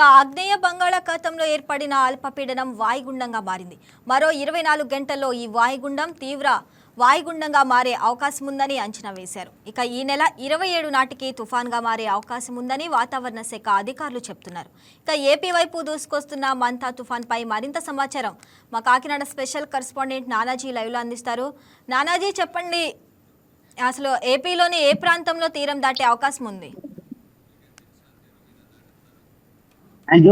ఇక ఆగ్నేయ బంగాళాఖాతంలో ఏర్పడిన అల్పపీడనం వాయుగుండంగా మారింది. మరో ఇరవై నాలుగు గంటల్లో ఈ వాయుగుండం తీవ్ర వాయుగుండంగా మారే అవకాశం ఉందని అంచనా వేశారు. ఇక ఈ నెల ఇరవై ఏడు నాటికి తుఫాన్గా మారే అవకాశం ఉందని వాతావరణ శాఖ అధికారులు చెప్తున్నారు. ఇక ఏపీ వైపు దూసుకొస్తున్న మంతా తుఫాన్పై మరింత సమాచారం మా కాకినాడ స్పెషల్ కరెస్పాండెంట్ నానాజీ లైవ్లో అందిస్తారు. నానాజీ చెప్పండి అసలు ఏపీలోని ఏ ప్రాంతంలో తీరం దాటే అవకాశం ఉంది అండ్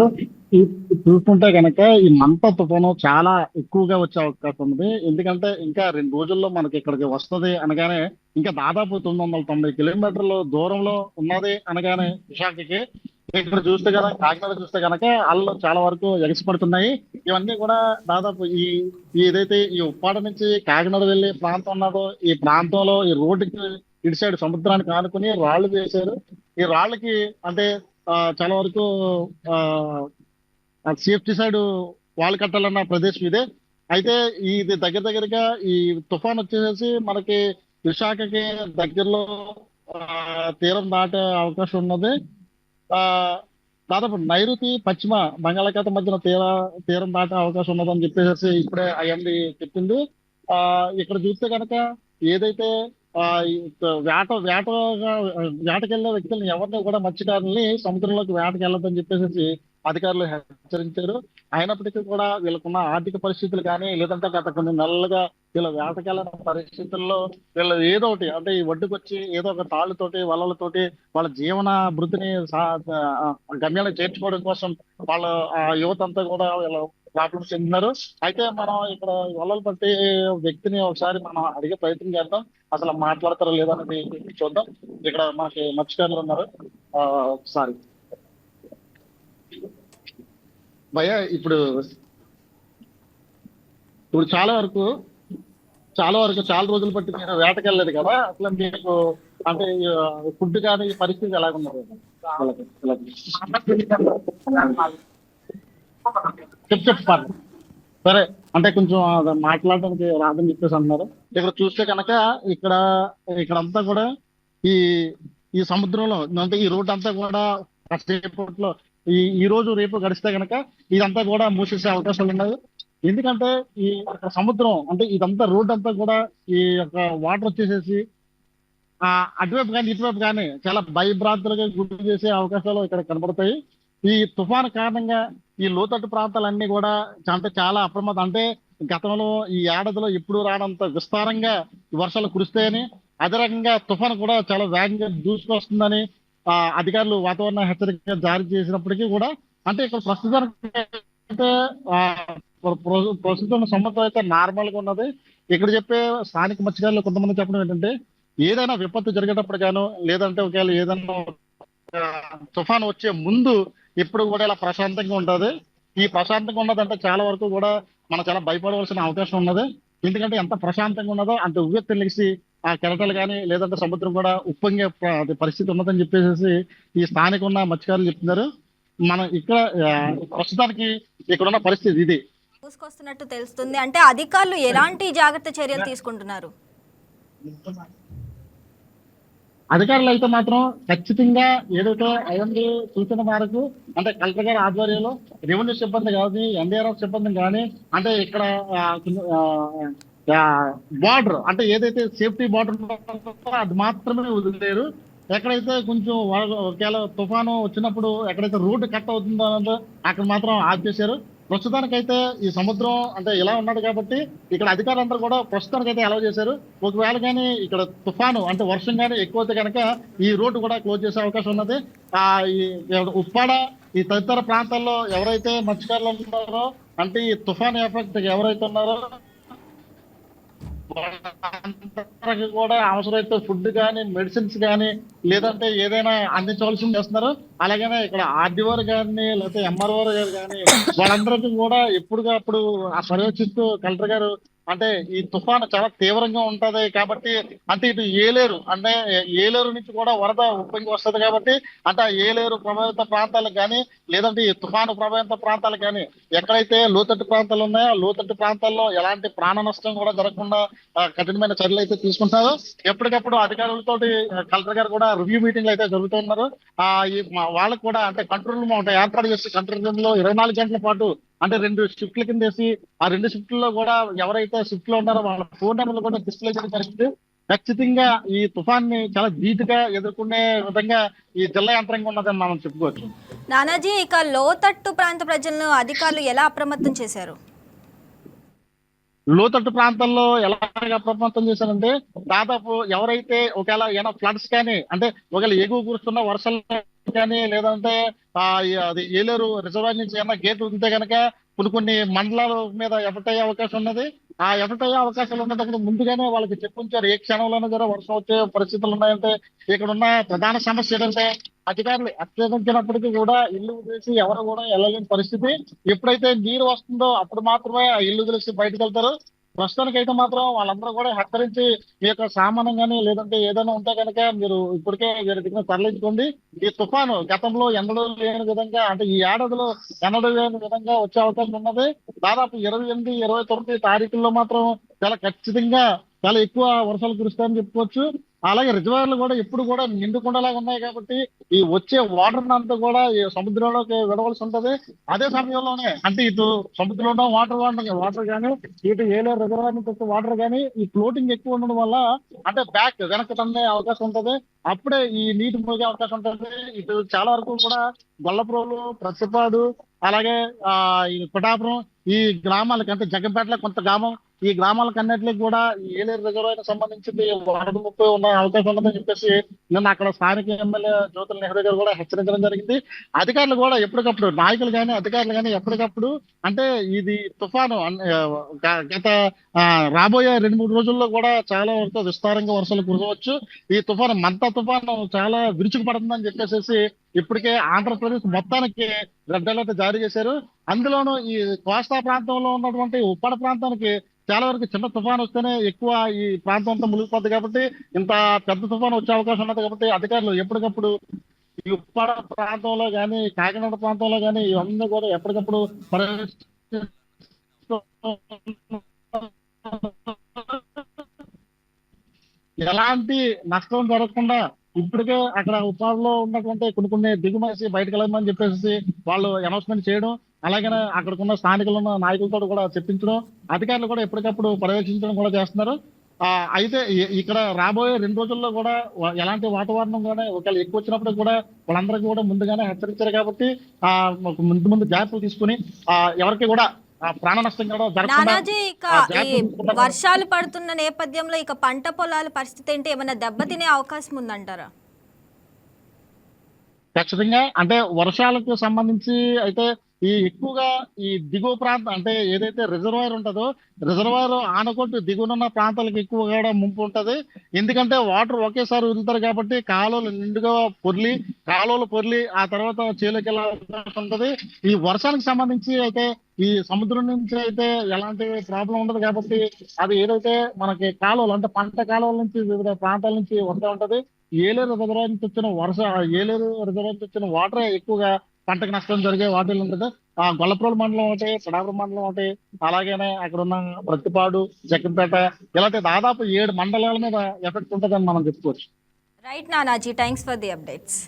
చూసుకుంటే కనుక ఈ మంత తుఫాను చాలా ఎక్కువగా వచ్చే అవకాశం ఉంది. ఎందుకంటే ఇంకా రెండు రోజుల్లో మనకి ఇక్కడికి వస్తది అనగానే ఇంకా దాదాపు తొమ్మిది వందల తొంభై కిలోమీటర్లు దూరంలో ఉన్నది అనగానే విశాఖకి. ఇక్కడ చూస్తే కనుక కాకినాడ చూస్తే కనుక అల్లు చాలా వరకు ఎగసిపడుతున్నాయి ఇవన్నీ కూడా దాదాపు ఈ ఏదైతే ఈ ఉప్పాడ నుంచి కాకినాడ వెళ్ళే ప్రాంతం ఉన్నదో ఈ ప్రాంతంలో ఈ రోడ్డుకి ఇటు సైడ్ సముద్రానికి ఆనుకుని రాళ్ళు వేశారు. ఈ రాళ్ళకి అంటే చాలా వరకు సేఫ్టీ సైడ్ వాళ్ళు కట్టాలన్న ప్రదేశం ఇదే. అయితే ఇది దగ్గర దగ్గరగా ఈ తుఫాన్ వచ్చేసి మనకి విశాఖకి దగ్గరలో ఆ, తీరం దాటే అవకాశం ఉన్నది. ఆ దాదాపు నైరుతి పశ్చిమ బంగాళాఖాతం మధ్యన తీర తీరం దాటే అవకాశం ఉన్నదని చెప్పేసి ఇప్పుడే ఐఎండి చెప్పింది. ఆ ఇక్కడ చూస్తే కనుక ఏదైతే వేట వేట వేటకెళ్ళే వ్యక్తులను ఎవరిని కూడా మత్స్యకారుల్ని సముద్రంలోకి వేటకి వెళ్ళొద్దని చెప్పేసి అధికారులు హెచ్చరించారు. అయినప్పటికీ కూడా వీళ్ళకున్న ఆర్థిక పరిస్థితులు కానీ లేదంటే గత కొన్ని నెలలుగా వీళ్ళ వేటకెళ్ళిన పరిస్థితుల్లో వీళ్ళు ఏదో ఒకటి అంటే ఈ ఒడ్డుకొచ్చి ఏదో ఒక తాళ్ళతోటి వలలతోటి వాళ్ళ జీవన వృద్ధిని గమ్యాన్ని చేర్చుకోవడం కోసం వాళ్ళ ఆ యువత అంతా కూడా వీళ్ళ ప్రాబ్లమ్స్ చెందినారు అయితే మనం ఇక్కడ వలలు పట్టే వ్యక్తిని ఒకసారి మనం అడిగే ప్రయత్నం చేద్దాం. అసలు మాట్లాడతారో లేదో అనేది చూద్దాం. ఇక్కడ మనకి మత్స్యకారులు ఉన్నారు. ఆ, ఒకసారి భయ్య ఇప్పుడు ఇప్పుడు చాలా వరకు చాలా వరకు చాలా రోజులు బట్టి మీరు వేటకెళ్ళలేదు కదా? అసలు మీకు అంటే ఫుడ్ కానీ పరిస్థితి వాళ్ళకి వీళ్ళకి? చెప్పు చెప్పు పర్లేదు. సరే అంటే కొంచెం మాట్లాడడానికి రాదని చెప్పేసి అంటున్నారు. ఇక్కడ చూస్తే కనుక ఇక్కడ ఇక్కడంతా కూడా ఈ ఈ సముద్రంలో అంటే ఈ రోడ్ అంతా కూడా కాసేపట్లో ఈ ఈ రోజు రేపు గడిస్తే కనుక ఇదంతా కూడా మూసేసే అవకాశాలు ఉన్నాయి. ఎందుకంటే ఈ సముద్రం అంటే ఇదంతా రోడ్ అంతా కూడా ఈ యొక్క వాటర్ వచ్చేసేసి అటువైపు కానీ ఇటువైపు కానీ చాలా భయభ్రాంతులుగా గుర్తు చేసే అవకాశాలు ఇక్కడ కనబడతాయి. ఈ తుఫాను కారణంగా ఈ లోతట్టు ప్రాంతాలన్నీ కూడా అంటే చాలా అప్రమత్తం. అంటే గతంలో ఈ ఏడాదిలో ఎప్పుడు రానంత విస్తారంగా ఈ వర్షాలు కురుస్తాయని అదే రకంగా తుఫాను కూడా చాలా వేగంగా దూసుకొస్తుందని అధికారులు వాతావరణ హెచ్చరిక జారీ చేసినప్పటికీ కూడా అంటే ఇక్కడ ప్రస్తుతానికి అయితే ఆ, ప్రస్తుతం సమ్మతం అయితే నార్మల్గా ఉన్నది. ఇక్కడ చెప్పే స్థానిక మత్స్యకారులు కొంతమంది చెప్పడం ఏంటంటే ఏదైనా విపత్తు జరిగేటప్పుడు గాను లేదంటే ఒకవేళ ఏదైనా తుఫాను తుఫాన్ వచ్చే ముందు ఎప్పుడు కూడా ఇలా ప్రశాంతంగా ఉంటది. ఈ ప్రశాంతంగా ఉన్నదంటే చాలా వరకు కూడా మనం చాలా భయపడవలసిన అవకాశం ఉన్నది. ఎందుకంటే ఎంత ప్రశాంతంగా ఉన్నదో అంత ఉవ్వెత్తి తెలిసి ఆ కెరటాలు కానీ లేదంటే సముద్రం కూడా ఉప్పొంగే పరిస్థితి ఉన్నదని చెప్పేసి ఈ స్థానిక ఉన్న మత్స్యకారులు చెప్తున్నారు. మనం ఇక్కడ ప్రస్తుతానికి ఇక్కడ ఉన్న పరిస్థితి ఇది. తెలుస్తుంది. అంటే అధికారులు ఎలాంటి జాగ్రత్త చర్యలు తీసుకుంటున్నారు? అధికారులు అయితే మాత్రం ఖచ్చితంగా ఏదైతే ఐఎండి సూచన మేరకు అంటే కలెక్టర్ గారి ఆధ్వర్యంలో రెవెన్యూ సిబ్బంది కానీ ఎన్డీఆర్ఎఫ్ సిబ్బంది కానీ అంటే ఇక్కడ బార్డర్ అంటే ఏదైతే సేఫ్టీ బార్డర్ అది మాత్రమే వదిలేరు. ఎక్కడైతే కొంచెం ఒకవేళ తుఫాను వచ్చినప్పుడు ఎక్కడైతే రోడ్డు కట్ అవుతుందో అక్కడ మాత్రం ఆపేశారు. ప్రస్తుతానికైతే ఈ సముద్రం అంటే ఇలా ఉన్నది కాబట్టి ఇక్కడ అధికారులందరూ కూడా ప్రస్తుతానికైతే అలౌ చేశారు. ఒకవేళ కానీ ఇక్కడ తుఫాను అంటే వర్షం కానీ ఎక్కువ అయితే కనుక ఈ రోడ్డు కూడా క్లోజ్ చేసే అవకాశం ఉన్నది. ఆ ఈ ఉప్పాడ ఈ తదితర ప్రాంతాల్లో ఎవరైతే మత్స్యకారులు ఉన్నారో అంటే ఈ తుఫాను ఎఫెక్ట్ ఎవరైతే ఉన్నారో వాళ్ళందరికీ కూడా అవసరమైతే ఫుడ్ కానీ మెడిసిన్స్ కానీ లేదంటే ఏదైనా అందించవలసింది చేస్తున్నారు. అలాగనే ఇక్కడ ఆర్డీఓ గారిని లేకపోతే ఎంఆర్ఓ గారు కానీ వాళ్ళందరికీ కూడా ఎప్పుడుగా అప్పుడు ఆ పర్యవేక్షిస్తూ కలెక్టర్ గారు అంటే ఈ తుఫాను చాలా తీవ్రంగా ఉంటది కాబట్టి అంటే ఇటు ఏలేరు అంటే ఏలేరు నుంచి కూడా వరద ఉప్పొంగి వస్తది కాబట్టి అంటే ఆ ఏలేరు ప్రభావిత ప్రాంతాలకు కానీ లేదంటే ఈ తుఫాను ప్రభావిత ప్రాంతాలకు కానీ ఎక్కడైతే లోతట్టు ప్రాంతాలు ఉన్నాయో ఆ లోతట్టు ప్రాంతాల్లో ఎలాంటి ప్రాణ నష్టం కూడా జరగకుండా కఠినమైన చర్యలు అయితే తీసుకుంటున్నారు. ఎప్పటికప్పుడు అధికారులతోటి కలెక్టర్ గారు కూడా రివ్యూ మీటింగ్లు అయితే జరుగుతున్నారు ఆ ఈ మా- వాళ్ళకు కూడా అంటే కంట్రోల్ రూమ్ ఉంటాయి. ఏర్పాటు చేసి కంట్రోల్ రూమ్లో ఇరవై నాలుగు గంటల పాటు అంటే రెండు షిఫ్ట్ల కింద వేసి ఆ రెండు షిఫ్ట్లో కూడా ఎవరైతే షిఫ్ట్లో ఉన్నారో వాళ్ళ ఫోన్ నెంబర్లు కూడా డిస్ప్లే చేయడం జరిగింది ఖచ్చితంగా ఈ తుఫాన్ని చాలా ధీటుగా ఎదుర్కొనే విధంగా ఈ జిల్లా యంత్రంగా ఉన్నదని మనం చెప్పుకోవచ్చు. నానాజీ ఇక లోతట్టు ప్రాంత ప్రజలను అధికారులు ఎలా అప్రమత్తం చేశారు? లోతట్టు ప్రాంతాల్లో ఎలాగ అప్రమత్తం చేశారంటే దాదాపు ఎవరైతే ఒకవేళ ఏమైనా ఫ్లడ్స్ కానీ అంటే ఒకవేళ ఎగువ కురుస్తున్న వర్షాలు కానీ లేదంటే ఆ అది ఏలేరు రిజర్వాయర్ నుంచి ఏమైనా గేట్ ఉంటే కనుక కొన్ని కొన్ని మండలాల మీద ఎఫెక్ట్ అయ్యే అవకాశం ఉన్నది. ఆ ఎఫెక్ట్ అయ్యే అవకాశాలు ఉన్నప్పుడు ముందుగానే వాళ్ళకి చెప్పుంచారు. ఏ క్షణంలోనే జర వర్షం వచ్చే పరిస్థితులు ఉన్నాయంటే ఇక్కడ ఉన్న ప్రధాన సమస్య ఏంటంటే అధికారులు అత్యధించినప్పటికీ కూడా ఇల్లు వదిలేసి ఎవరు కూడా వెళ్ళలేని పరిస్థితి. ఎప్పుడైతే నీరు వస్తుందో అప్పుడు మాత్రమే ఆ ఇల్లు వదిలేసి బయటకు వెళ్తారు. ప్రస్తుతానికి అయితే మాత్రం వాళ్ళందరూ కూడా హెచ్చరించి మీ యొక్క సామానం కానీ లేదంటే ఏదైనా ఉంటే కనుక మీరు ఇప్పటికే వీరి దగ్గర తరలించుకోండి. ఈ తుఫాను గతంలో ఎన్నడూ లేని విధంగా అంటే ఈ ఏడాదిలో ఎన్నడూ లేని విధంగా వచ్చే అవకాశం ఉన్నది. దాదాపు ఇరవై ఎనిమిది ఇరవై తొమ్మిది తారీఖుల్లో మాత్రం చాలా ఖచ్చితంగా చాలా ఎక్కువ వర్షాలు కురుస్తాయని చెప్పుకోవచ్చు. అలాగే రిజర్వాయర్లు కూడా ఇప్పుడు కూడా నిండుకుండలాగా ఉన్నాయి కాబట్టి ఈ వచ్చే వాటర్ అంతా కూడా ఈ సముద్రంలోకి విడవలసి ఉంటది. అదే సమయంలోనే అంటే ఇటు సముద్రంలో వాటర్ వాడడం వాటర్ కానీ ఇటు ఏలే రిజర్వాయర్ నుంచి వాటర్ కానీ ఈ ఫ్లోటింగ్ ఎక్కువ ఉండడం వల్ల అంటే బ్యాక్ వెనక్కి తండే అవకాశం ఉంటది. అప్పుడే ఈ నీటి మునిగే అవకాశం ఉంటుంది. ఇటు చాలా వరకు కూడా గొల్లప్రోలు ప్రతిపాడు అలాగే ఆ ఈ పిఠాపురం ఈ గ్రామాలకి అంటే జగంపేటలో కొంత గ్రామం ఈ గ్రామాలకు అన్నిటికీ కూడా ఏలేరు రిజర్వాయర్ సంబంధించి వరద ముప్పై ఉన్న అవకాశం ఉందని చెప్పేసి నిన్న అక్కడ స్థానిక ఎమ్మెల్యే జ్యోతుల నెహ్రూ గారు కూడా హెచ్చరించడం జరిగింది. అధికారులు కూడా ఎప్పటికప్పుడు నాయకులు కానీ అధికారులు కానీ ఎప్పటికప్పుడు అంటే ఇది తుఫాను గత రాబోయే రెండు మూడు రోజుల్లో కూడా చాలా వరకు విస్తారంగా వర్షాలు కురవచ్చు. ఈ తుఫాను మంత తుఫాను చాలా విరుచుకుపడుతుందని చెప్పేసి ఇప్పటికే ఆంధ్రప్రదేశ్ మొత్తానికి రెడ్ అలర్ట్ జారీ చేశారు. అందులోనూ ఈ కోస్తా ప్రాంతంలో ఉన్నటువంటి ఉప్పడ ప్రాంతానికి చాలా వరకు చిన్న తుఫాన్ వస్తేనే ఎక్కువ ఈ ప్రాంతం అంతా మునిగిపోద్ది కాబట్టి ఇంత పెద్ద తుఫాన్ వచ్చే అవకాశం ఉన్నది కాబట్టి అధికారులు ఎప్పటికప్పుడు ఈ ఉప్పాడ ప్రాంతంలో కానీ కాకినాడ ప్రాంతంలో కానీ ఇవన్నీ కూడా ఎప్పటికప్పుడు ఎలాంటి నష్టం జరగకుండా ఇప్పటికే అక్కడ ఉపాధిలో ఉన్నటువంటి కొన్ని కొన్ని దిగుమతి బయటకు వెళ్ళమని చెప్పేసి వాళ్ళు అనౌన్స్మెంట్ చేయడం అలాగే అక్కడికి ఉన్న స్థానికులు ఉన్న నాయకులతో కూడా చెప్పించడం అధికారులు కూడా ఎప్పటికప్పుడు పర్యవేక్షించడం కూడా చేస్తున్నారు. అయితే ఇక్కడ రాబోయే రెండు రోజుల్లో కూడా ఎలాంటి వాతావరణం కూడా ఒకవేళ ఎక్కువ వచ్చినప్పుడు కూడా వాళ్ళందరికీ కూడా ముందుగానే హెచ్చరించారు కాబట్టి ఆ ముందు ముందు జాగ్రత్తలు తీసుకుని ఆ ఎవరికి కూడా ప్రాణ నష్టం. వర్షాలు పడుతున్న నేపథ్యంలో ఇక పంట పొలాల పరిస్థితి ఏంటి ఏమైనా దెబ్బతినే అవకాశం ఉందంటారా ఖచ్చితంగా అంటే వర్షాలకు సంబంధించి అయితే ఈ ఎక్కువగా ఈ దిగువ ప్రాంతం అంటే ఏదైతే రిజర్వాయర్ ఉంటుందో రిజర్వాయర్ ఆనకొట్టు దిగువనున్న ప్రాంతాలకు ఎక్కువ కూడా ముంపు ఉంటది. ఎందుకంటే వాటర్ ఒకేసారి వదులుతారు కాబట్టి కాలువలు నిండుగా పొర్లి కాలువలు పొర్లి ఆ తర్వాత చేలోకి ఉంటది. ఈ వర్షానికి సంబంధించి అయితే ఈ సముద్రం నుంచి అయితే ఎలాంటి ప్రాబ్లం ఉండదు కాబట్టి అది ఏదైతే మనకి కాలువలు అంటే పంట కాలువల నుంచి వివిధ ప్రాంతాల నుంచి వస్తూ ఉంటది. ఏలేరు రిజర్వాయర్ నుంచి వచ్చిన వర్ష ఏలేరు రిజర్వాయర్ నుంచి వచ్చిన వాటర్ ఎక్కువగా పంటకు నష్టం జరిగే వాటిల్లో ఉంటుంది. ఆ గొల్లప్రోలు మండలం ఒకటి సడాపురం మండలం ఒకటి అలాగనే అక్కడ ఉన్న ప్రతిపాడు జగ్గంపేట ఇలాంటి దాదాపు ఏడు మండలాల మీద ఎఫెక్ట్ ఉంటుందని మనం చెప్పుకోవచ్చు. Right Nanaji. Thanks for the updates